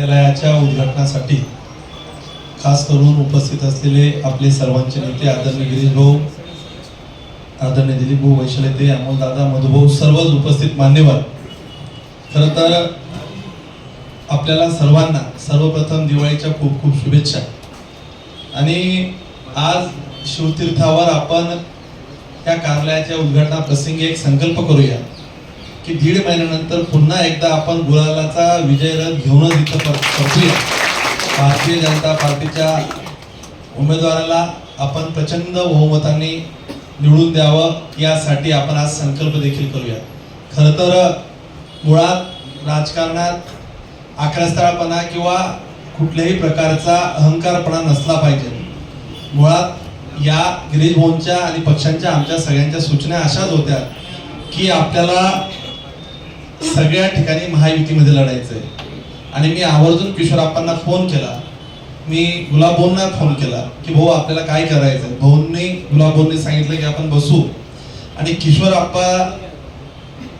कार्यालयाच्या उद्घाटनासाठी खास करून उपस्थित असलेले आपले सर्वांचे नेते आदरणीय गिरीश भाऊ आदरणीय दिलीप भाऊ वैशालेते अमोल मधुभाऊ सर्वच उपस्थित मान्यवर. खरं तर आपल्याला सर्वांना सर्वप्रथम दिवाळीच्या खूप खूप शुभेच्छा. आणि आज शिवतीर्थावर आपण या कार्यालयाच्या उद्घाटना प्रसंगी एक संकल्प करूया. की दीड महिन्यानंतर पुन्हा एकदा आपण गुलालाचा विजय रथ घेऊनच इथं परतूया. भारतीय जनता पार्टीच्या उमेदवाराला आपण प्रचंड बहुमताने निवडून द्यावं यासाठी आपण आज संकल्प देखील करूया. खरं तर मुळात राजकारणात आक्रस्थळपणा किंवा कुठल्याही प्रकारचा अहंकारपणा नसला पाहिजे. मुळात या गिरीश भाऊंच्या आणि पक्षांच्या आमच्या सगळ्यांच्या सूचना अशाच होत्या की आपल्याला सगळ्या ठिकाणी महायुतीमध्ये लढायचं आहे आणि मी आवर्जून किशोरप्पांना फोन केला. मी गुलाबोंना फोन केला की भाऊ आपल्याला काय करायचं भाऊंनी गुलाबोंनी सांगितलं की आपण बसू. आणि किशोरप्पा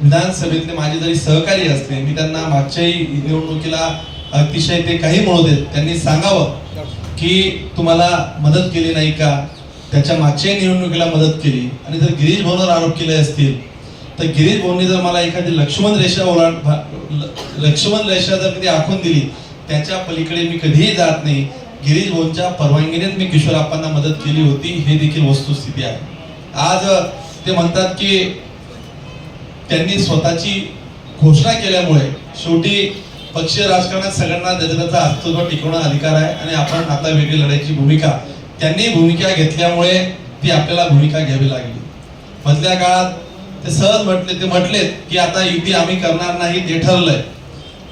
विधानसभेतले माझे जरी सहकारी असले मी त्यांना मागच्याही निवडणुकीला अतिशय ते काही म्हणू देत त्यांनी सांगावं की तुम्हाला मदत केली नाही का? त्याच्या मागच्याही निवडणुकीला मदत केली. आणि जर गिरीश भाऊंवर आरोप केले असतील तर गिरीश भाऊंनी जर मला एखादी लक्ष्मण रेषा ओलांड लक्ष्मण रेषा जर कधी आखून दिली त्याच्या पलीकडे मी कधीही जात नाही. गिरीश भाऊंच्या परवानगीनेच मी किशोरप्पांना मदत केली होती. हे देखील वस्तुस्थिती आहे. आज ते म्हणतात की त्यांनी स्वतःची घोषणा केल्यामुळे शेवटी पक्षीय राजकारणात सगळ्यांना त्याचा अस्तित्व टिकवणं अधिकार आहे आणि आपण आता वेगळी लढायची भूमिका त्यांनी भूमिका घेतल्यामुळे ती आपल्याला भूमिका घ्यावी लागली. मधल्या काळात ते सहज म्हटले ते म्हटलेत की आता युती आम्ही करणार नाही ते ठरलंय.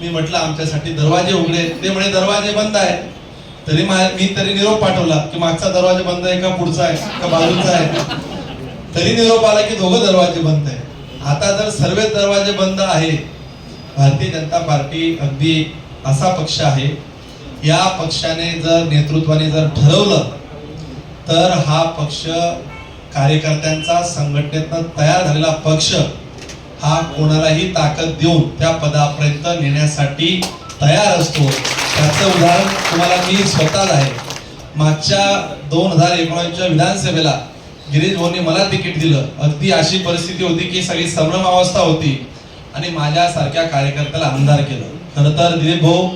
मी म्हटलं आमच्यासाठी दरवाजे उघडे ते म्हणे दरवाजे बंद आहे तरी मा- मी तरी निरोप पाठवला की मागचा दरवाजा बंद आहे का पुढचा आहे का बाजूचा आहे? तरी निरोप आला की दोघं दरवाजे बंद आहे आता जर सर्व दरवाजे बंद आहे भारतीय जनता पार्टी अगदी असा पक्ष आहे. या पक्षाने जर नेतृत्वाने जर ठरवलं तर हा पक्ष कार्यकर्त्यांचा संघटनेतनं तयार झालेला पक्ष हा कोणालाही ताकद देऊन त्या पदापर्यंत नेण्यासाठी तयार असतो. त्याचं उदाहरण तुम्हाला मी स्वतःच आहे. मागच्या दोन हजार एकोणीसच्या विधानसभेला गिरीश भाऊनी मला तिकीट दिलं. अगदी अशी परिस्थिती होती की सगळी संभ्रम अवस्था होती आणि माझ्यासारख्या कार्यकर्त्याला आमदार केलं. खरं तर दिलीप भाऊ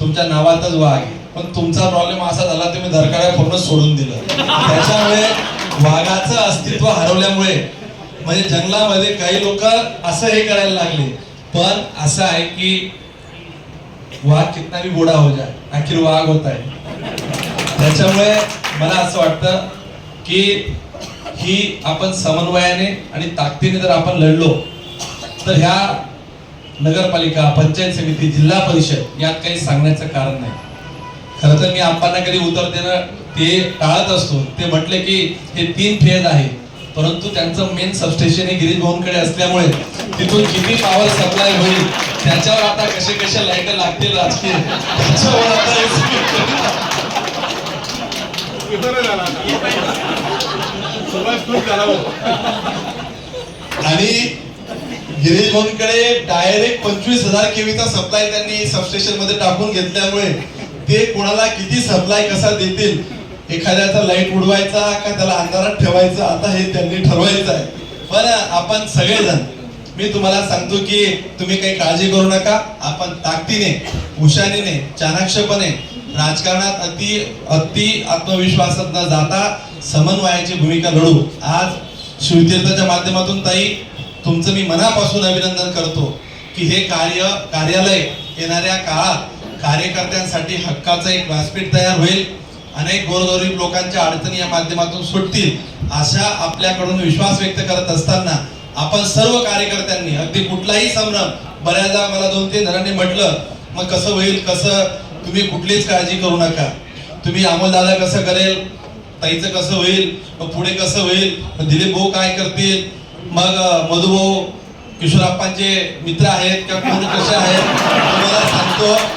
तुमच्या नावातच वाघ आहे. पण तुमचा प्रॉब्लेम असा झाला तुम्ही धरकाऱ्या पूर्ण सोडून दिलं. त्याच्यामुळे वाघाचं अस्तित्व हरवल्यामुळे. म्हणजे जंगलामध्ये काही लोक असं हे करायला लागले. पण असं आहे की वाघ कितना भी बुडा हो जाए आखिर वाघ होत आहे त्याच्यामुळे मला असं वाटतं की ही आपण समन्वयाने आणि ताकदीने जर आपण लढलो तर ह्या नगरपालिका पंचायत समिती जिल्हा परिषद यात काही सांगण्याचं कारण नाही. खरं तर मी आप्पांना कधी उत्तर देणं ते टाळत असतो. ते म्हटले की हे तीन फेज आहे. परंतु त्यांचं मेन सबस्टेशन हे गिरीश भाऊंकडे असल्यामुळे तिथून किती पॉवर सप्लाय होईल त्याच्यावर आता कसे कसे लाइट लागतील राजकीय त्याच्यावर आता आणि गिरीश भाऊंकडे डायरेक्ट पंचवीस हजार केवीचा सप्लाय त्यांनी सबस्टेशनमध्ये टाकून घेतल्यामुळे ते कोणाला किती सप्लाय कसा देतील? एखाद्याचा लाइट उडवायचा का त्याला अंधारात ठेवायचा? आता हे त्यांनी ठरवायचं आहे. पण आपण सगळेजण मी तुम्हाला सांगतो की तुम्ही काही काळजी करू नका. आपण ताकदीने हुशारीने चाणाक्षपणे राजकारणात अति अति आत्मविश्वासात न जाता समन्वयाची भूमिका लढू आज शिवतीर्थाच्या माध्यमातून ताई तुमचं मी मनापासून अभिनंदन करतो की हे कार्य कार्यालय येणाऱ्या काळात कार्यकर्त्यांसाठी हक्काचं एक व्यासपीठ तयार होईल. अनेक गोरगरीब लोकांच्या अडचणी या माध्यमातून सुटतील अशा आपल्याकडून विश्वास व्यक्त करत असताना आपण सर्व कार्यकर्त्यांनी अगदी कुठलाही संभ्रम बऱ्याचदा मला दोन तीन जणांनी म्हटलं मग कसं होईल कसं तुम्ही कुठलीच काळजी करू नका. तुम्ही अमोल दादा कसं करेल ताईचं कसं होईल मग पुढे कसं होईल मग दिलीप भाऊ काय करतील मग मधुभाऊ किशोरप्पांचे मित्र आहेत किंवा कोण कसे आहेत तुम्हाला सांगतो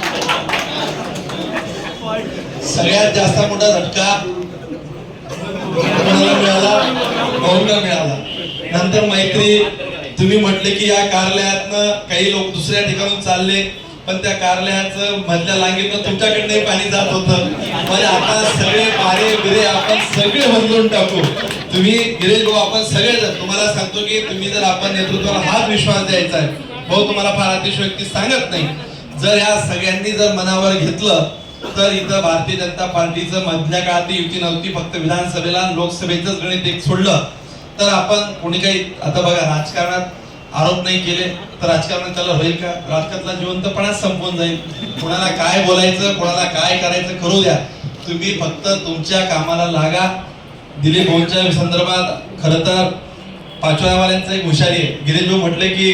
सगळ्यात जास्त मोठा झटका कोणाला मिळाला भाऊंना मिळाला. नंतर मैत्री तुम्ही म्हटले की या कार्यालयातनं काही लोक दुसऱ्या ठिकाणून चालले पण त्या कार्यालयाचं मधल्या लांगेतनं तुमच्याकडनंही पाणी जात होतं. म्हणजे आता सगळे बारे बिरे आपण सगळे बदलून टाकू. तुम्ही गिरीश भाऊ आपण सगळे तुम्हाला सांगतो की तुम्ही जर आपण नेतृत्वाला हाच विश्वास द्यायचा आहे भाऊ तुम्हाला फार अतिशयोक्ती सांगत नाही. जर या सगळ्यांनी जर मनावर घेतलं तर इथं भारतीय जनता पार्टीचं मधल्या काळात युती नव्हती फक्त विधानसभेला लोकसभेचंच गणित एक सोडलं. तर आपण कोणी काही आता बघा राजकारणात आरोप नाही केले तर राजकारण त्याला होईल का? राजकारणाला जिवंतपणाच संपून जाईल. कोणाला काय बोलायचं कोणाला काय करायचं करू द्या. तुम्ही फक्त तुमच्या कामाला लागा. दिलीप भाऊंच्या संदर्भात खरं तर पाचव्यावाल्यांचा एक हुशारी आहे. गिरीश भाऊ म्हटले की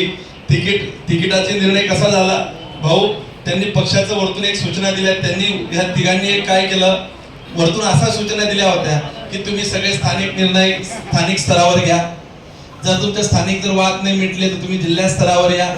तिकीट तिकिटाचे निर्णय कसा झाला? भाऊ त्यांनी पक्षाचं वरतून एक सूचना दिल्या. त्यांनी ह्या तिघांनी एक काय केलं? वरतून असा सूचना दिल्या होत्या की तुम्ही सगळे स्थानिक निर्णय स्थानिक स्तरावर घ्या. जर तुमच्या स्थानिक जर वाद नाही मिटले तर तुम्ही जिल्हा स्तरावर या.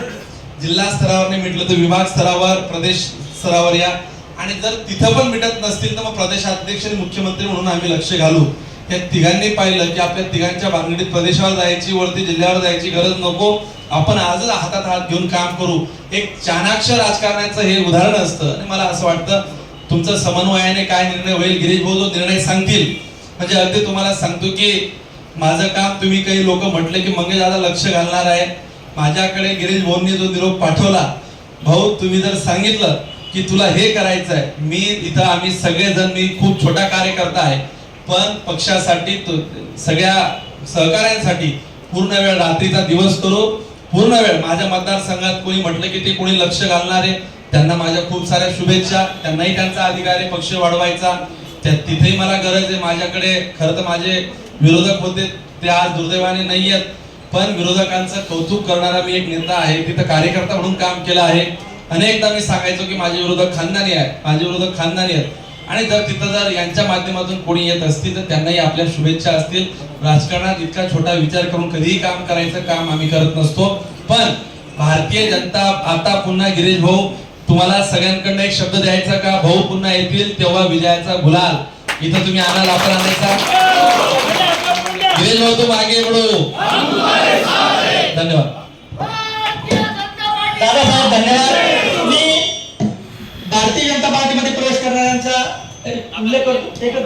जिल्हा स्तरावर नाही मिटलं तर विभाग स्तरावर प्रदेश स्तरावर या. आणि जर तिथं पण मिटत नसतील तर मग प्रदेशाध्यक्ष आणि मुख्यमंत्री म्हणून आम्ही लक्ष घालू. त्या तिघांनी पाहिलं की आपल्या तिघांच्या भानगडीत प्रदेशावर जायची वरती जिल्ह्यावर जायची गरज नको. आपण आजच हातात हात घेऊन काम करू. एक चाणाक्ष राजकारणाचं हे उदाहरण असतं. आणि मला असं वाटतं तुमचं समन्वयाने काय निर्णय होईल गिरीश भाऊ जो निर्णय सांगतील. म्हणजे अगदी तुम्हाला सांगतो की माझं काम तुम्ही काही लोक म्हटले की मंगेश दादा लक्ष घालणार आहे. माझ्याकडे गिरीश भाऊंनी जो निरोप पाठवला भाऊ तुम्ही जर सांगितलं की तुला हे करायचं आहे मी इथं आम्ही सगळेजण मी खूप छोटा कार्यकर्ता आहे. पण पक्षासाठी सगळ्या सहकाऱ्यांसाठी पूर्ण वेळ रात्रीचा दिवस करू. पूर्ण वेळ. माझ्या मतदारसंघात कोणी म्हटलं की ते कोणी लक्ष घालणार आहे त्यांना माझ्या खूप साऱ्या शुभेच्छा. त्यांनाही त्यांचा अधिकार आहे पक्ष वाढवायचा. त्या तिथेही मला गरज आहे. माझ्याकडे खरं तर माझे विरोधक होते. ते आज दुर्दैवाने नाही आहेत. पण विरोधकांचं कौतुक करणारा मी एक नेता आहे. तिथं कार्यकर्ता म्हणून काम केलं आहे. अनेकदा मी सांगायचो की माझे विरोधक खानदानी आहेत. माझे विरोधक खानदानी आहेत. आणि जर तिथं जर यांच्या माध्यमातून कोणी येत असतील तर त्यांनाही आपल्या शुभेच्छा असतील राजकारणात इतका छोटा विचार करून कधीही काम करायचं काम आम्ही करत नसतो पण भारतीय जनता आता पुन्हा गिरीश भाऊ तुम्हाला सगळ्यांकडनं एक शब्द द्यायचा का भाऊ पुन्हा येतील तेव्हा विजयाचा गुलाल इथं तुम्ही आणाल आपण आणायचा गिरीश भाऊ तू मागे धन्यवाद उल्लेख करतो एकच